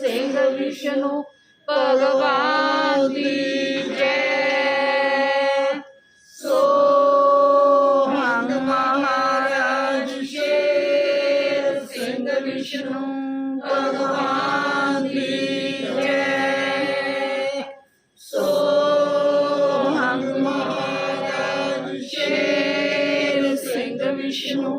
ਸਿੰਘ ਵਿਸ਼ਨੂੰ ਭਗਵਾਨ ਦੀ ਜੈ ਸੋ ਹੰਗ ਮਹਾਰਾਜ ਸ਼ੇਰ ਸਿੰਘ ਵਿਸ਼ਨੂੰ ਭਗਵਾਨ ਦੀ ਜੈ ਸੋ ਹੰਗ ਮਹਾਰਾਜ ਸ਼ੇਰ ਸਿੰਘ ਵਿਸ਼ਨੂੰ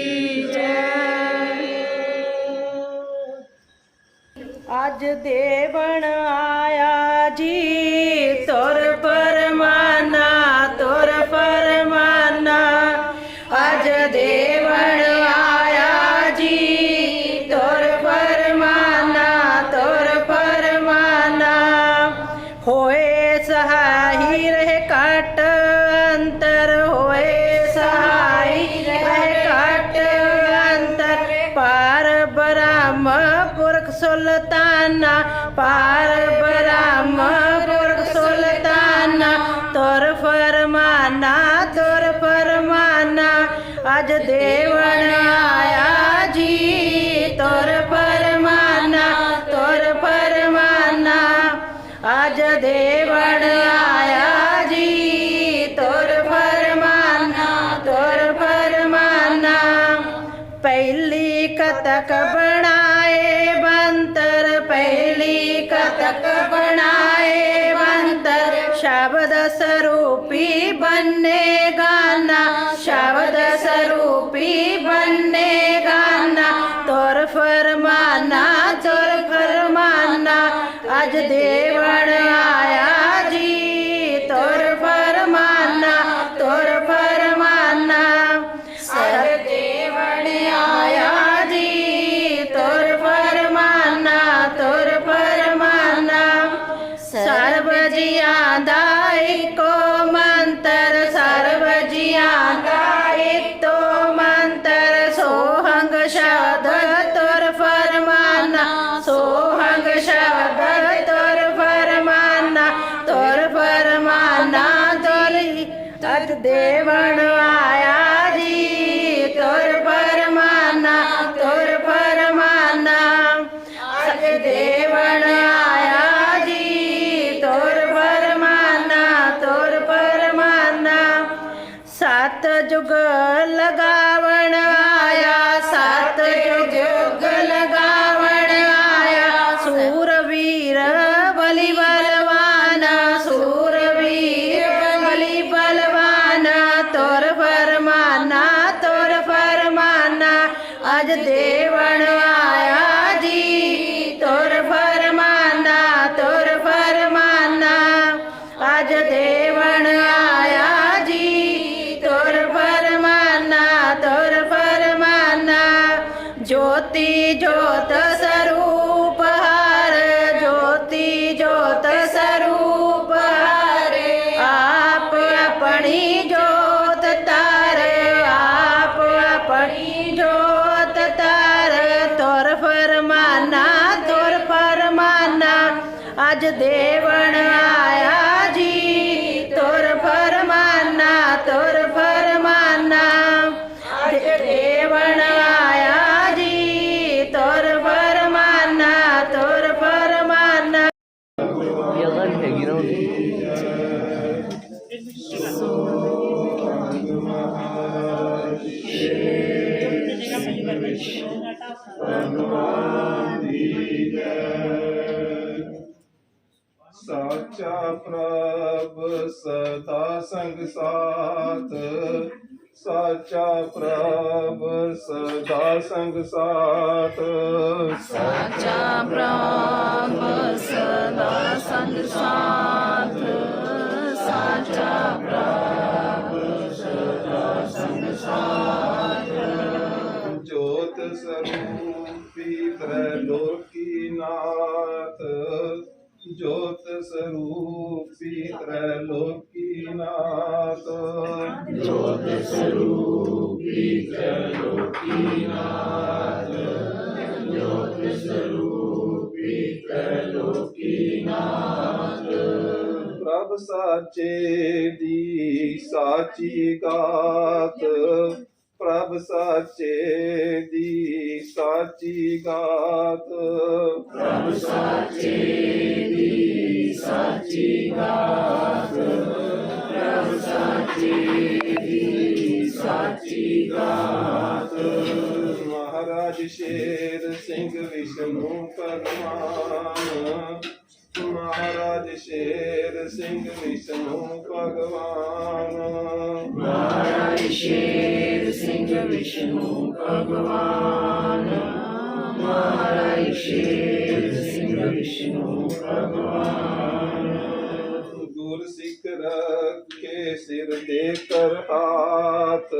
ਅੱਜ ਦੇਵਣ ਆਇਆ ਜੀ, ਤੁਰ ਪਰਮਾਨਾ ਤੁਰ ਪਰਮਾਨਾ। ਅੱਜ ਦੇਵਣ ਆਇਆ ਜੀ, ਤੁਰ ਪਰਮਾਨਾ ਤੁਰ ਪਰਮਾਨਾ। ਹੋਏ ਸਹਾਈ ਰਹਿ ਕਟ ਅੰਤਰ, ਹੋਏ ਸਹਾਈ ਰਹਿ ਕਟ ਅੰਤਰ। ਪਾਰ ਬ੍ਰਹਮ ਸੁਲਤਾਨਾ ਪਾਰ ਬਰਾਮ ਪੁਰਖ ਸੁਲਤਾਨਾ ਤੁਰ ਫਰਮਾਨਾ ਤੁਰ ਫਰਮਾਨਾ ਅਜ ਦੇਵਣਾ ਪਹਿਲੀ ਕਤਕ ਬਣਾਏ ਬੰਤਰ ਪਹਿਲੀ ਕਤਕ ਬਣਾਏ ਬੰਤਰ ਸ਼ਬਦ ਸਰੂਪੀ ਬੰਨੇ ਗਾਨਾ ਸ਼ਬਦ ਸਰੂਪੀ ਬੰਨੇ ਗਾਨਾ ਤੁਰ ਫਰਮਾਨਾ ਤੁਰ ਫਰਮਾਨਾ ਅੱਜ ਦੇਵਣ ਆਇਆ ਅੱਜ ਦੇਵਣ ਸਾਚਾ ਪ੍ਰਭ ਸਦਾ ਸੰਗ ਸਾਥ। ਸਾਚਾ ਪ੍ਰਭ ਸਦਾ ਸੰਗ ਸਾਥ। ਸਾਚਾ ਪ੍ਰਭ ਸਦਾ ਸੰਗ ਸਾਥ। ਸਰੂਪੀ ਤ੍ਰੈਲੋਕੀ ਨਾਥ ਜੋਤ ਸਰੂਪੀ ਤ੍ਰੈਲੋਕੀ ਨਾਥ ਜੋਤ ਸਰੂਪੀ ਤ੍ਰੈਲੋਕੀ ਨਾਥ ਜੋਤ ਸਰੂਪੀ ਤ੍ਰੈਲੋਕੀ ਨਾਥ ਪ੍ਰਭ ਸਾਚੇ ਦੀ ਸਾਚੀ ਗਾਤ ਪ੍ਰਭ ਸਾਚੇ ਦੀ ਸਾਚੀ ਗਾਤ ਪ੍ਰਭ ਸਾਚੇ ਦੀ ਸਾਚੀ ਗਾਤ ਪ੍ਰਭ ਸਾਚੇ ਦੀ ਸਾਚੀ ਗਾਤ ਮਹਾਰਾਜ ਸ਼ੇਰ ਸਿੰਘ ਵਿਸ਼ਨੂੰ ਭਗਵਾਨ। ਮਹਾਰਾਜ ਸ਼ੇਰ ਸਿੰਘ ਵਿਸ਼ਨੂੰ ਭਗਵਾਨ। ਮਹਾਰਾਜ ਸ਼ੇਰ विष्णु भगवान् हमारा शेर सिंह विष्णु भगवान् गुर सिख रखे सिर दे कर हाथ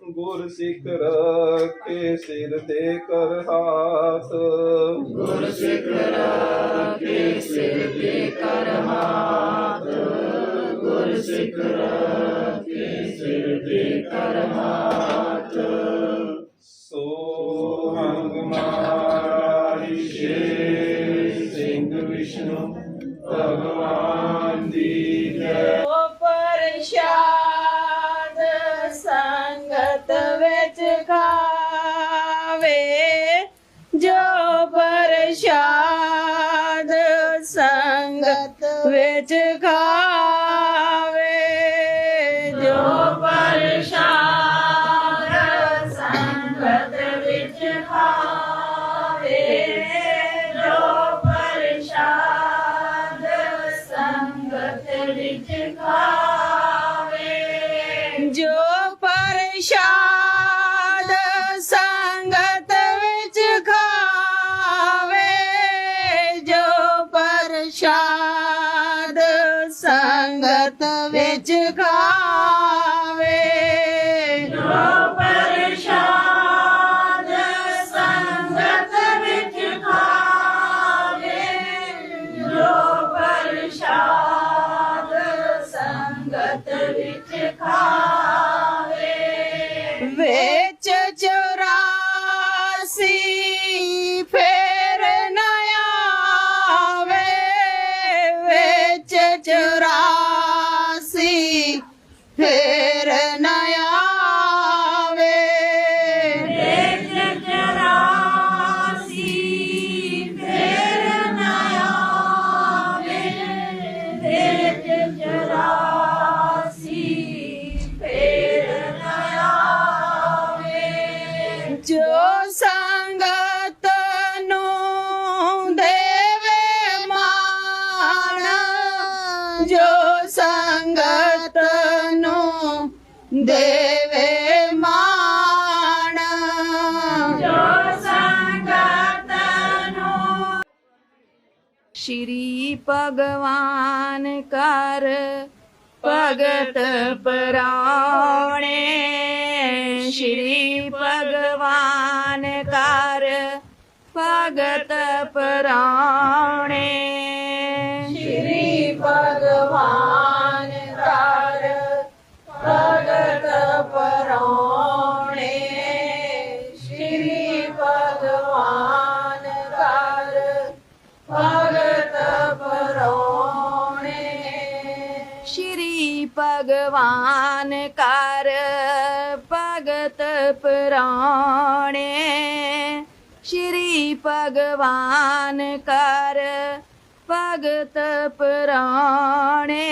गुर सिख रखे सिर दे कर हाथ गुर सिख रखे सिर दे कर हाथ ਹਾਥ ਗੁਰ ਸਿੱਖ ਸਿਰ ਤੇ ਕਰ ਹਾਥ ਸੋ ਹੰਗ ਮਹਾਰਾਜ ਸ਼ੇਰ ਸਿੰਘ ਵਿਸ਼ਨੂੰ ਭਗਵਾਨ ਦੀ ਜੈ ਉਹ ਪ੍ਰਸ਼ਾਦ ਸੰਗਤ ਵਿੱਚ ਖਾਵੇ ਜੋ ਪ੍ਰਸ਼ਾਦ ਸੰਗਤ ਵਿੱਚ ਖਾ ਸੰਗਤ ਵਿੱਚ ਖਾਵੇ Gujarat. ਜੋ ਸੰਗਤ ਨੂੰ ਦੇਵੇ ਮਾਣ। ਜੋ ਸੰਗਤ ਨੂੰ ਸ਼੍ਰੀ ਭਗਵਾਨ ਕਰ ਭਗਤ ਪਰਾਉਣੇ। ਸ਼੍ਰੀ ਭਗਵਾਨ ਕਰ ਭਗਤ ਪਰਾਉਣੇ। ਭਗਵਾਨ ਕਰ ਭਗਤ ਪ੍ਰਾਣੇ। ਸ਼੍ਰੀ ਭਗਵਾਨ ਕਰ ਭਗਤ ਪ੍ਰਾਣੇ।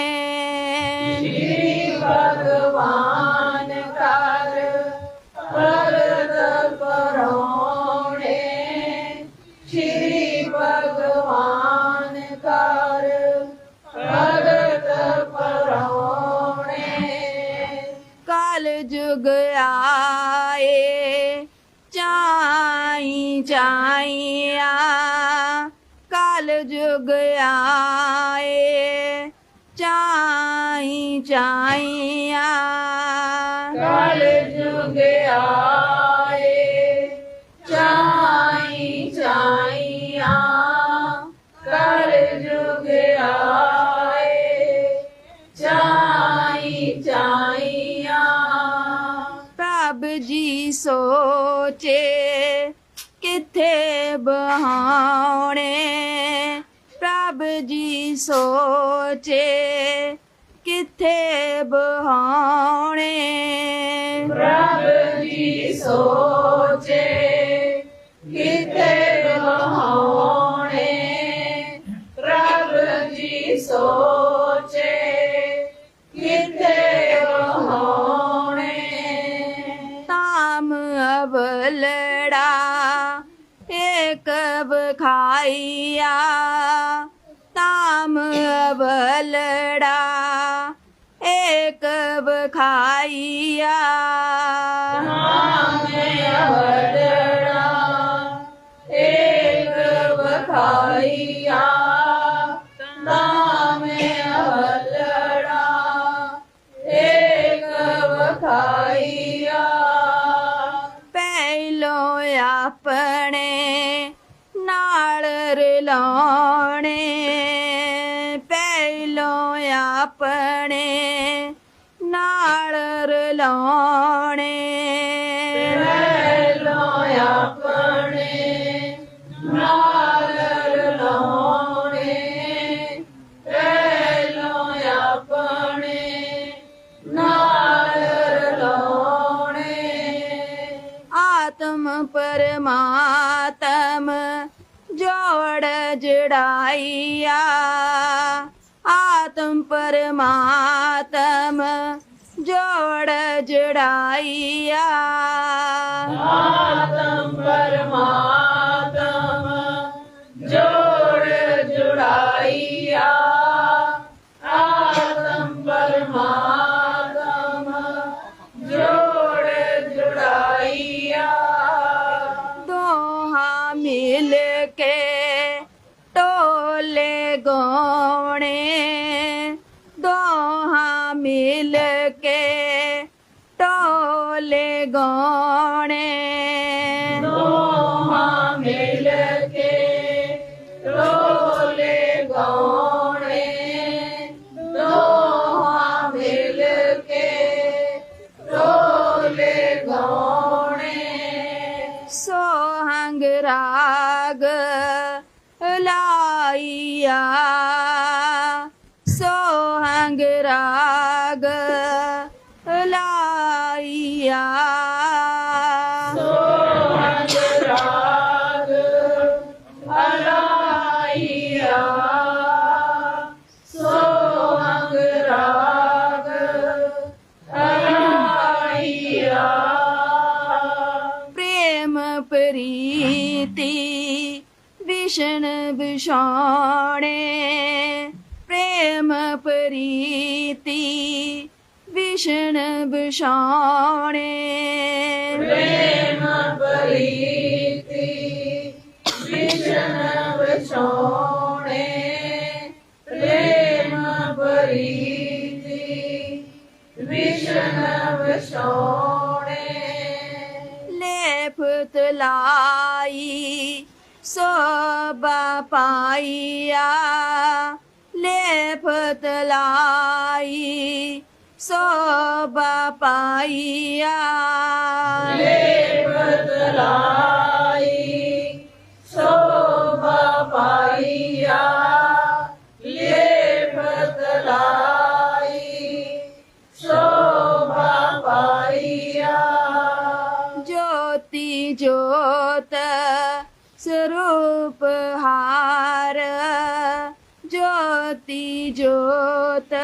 ਸ਼੍ਰੀ ਭਗਵਾਨ ਕਰ ਭਗਤ आए चाई चाइया काल जुग आए चाई चाइया काल जुग आए ਜੀ ਸੋਚੇ ਕਿੱਥੇ ਬਹਾਉਣੇ? ਪ੍ਰਭ ਜੀ ਸੋਚੇ ਕਿੱਥੇ ਬਹਾਉਣੇ? ਪ੍ਰਭ ਜੀ ਸੋਚੇ ਕਿਤੇ ਬਹਾਉਣੇ? ਪ੍ਰਭ ਜੀ ਸੋਚੇ ਏਕ ਬਖਾਈਆ ਤਾਮ ਅਵਲੜਾ। ਏਕ ਬਖਾਈਆ ਨਾਮੇ ਅਵਡੜਾ ਆਪਣੇ ਨਾਲ ਰਲਾਉਣੇ ਪਹਿਲੋ ਆਪਣੇ ਨਾਲ ਰਲਾਉਣੇ। ਪਰਮਾਤਮ ਜੋੜ ਜੜਾਈਆ। ਆਤਮ ਪਰਮਾਤਮ ਜੋੜ ਜੜਾਈਆ। ਆਤਮ ਪਰਮਾਤਮ ਜੋੜ ਜੁੜਾਈਆ। ਆਤਮ लाइया सोहंग राग लाइया सोहंग राग लाइया सोहंग राग लाइया प्रेम प्रीति ਵਿਸ਼ਨ ਵਿਛਾਣੇ ਪ੍ਰੇਮ ਪ੍ਰੀਤੀ ਵਿਸ਼ਨ ਵਿਛਾਣੇ ਪ੍ਰੇਮ ਪ੍ਰੀਤੀ ਵਿਸ਼ਨ ਵਿਛੋਣੇ ਪ੍ਰੇਮ ਪ੍ਰੀਤੀ ਵਿਸ਼ਨ ਵਿਛੋਣੇ ਲੇਪ ਤਲਾਈ ਸਭਾ ਪਾਈਆ ਲੇਫਤ ਲਾਈ ਸਭਾ ਪਾਈਆ। ਲੇਫਤ ਲਾਈ ਸਭਾ ਪਾਈਆ ਲੇਫਤ ਲਾਈ ਸਭਾ ਪਾਈਆ। ਜੋਤੀ ਜੋਤ ਸਰੂਪ ਹਾਰ ਜੋਤੀ ਜੋਤ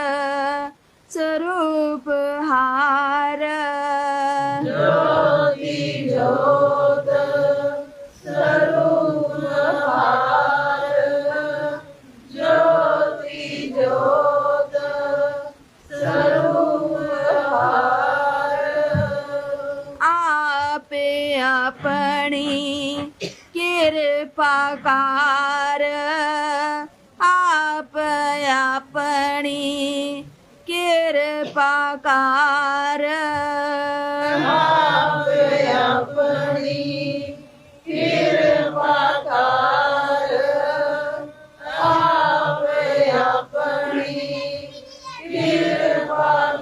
ਸਰੂਪ ਹਾਰ। ਜੋਤੀ ਜੋਤ ਸਰੂਪ ਹਾਰ। ਜੋਤੀ ਜੋਤ ਸਰੂਪ ਹਾਰ। ਆਪੇ ਆਪਣੀ ਕਿਰਪਾ ਆਪ ਆਪਣੀ ਕਿਰਪਾ ਕਰ। ਆਪ ਆਪਣੀ ਕਿਰਪਾ ਆਪ ਆਪਣੀ ਕਿਰਪਾ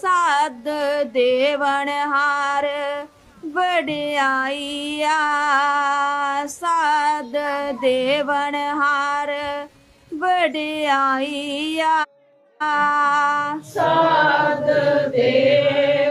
ਸਾਧ ਦੇਵਨ ਹਾਰ। ਵਡਿਆਈਆ ਸਾਧ ਦੇਵਨ ਹਾਰ। ਵਡਿਆਈਆ ਸਾਧ ਦੇਵਨ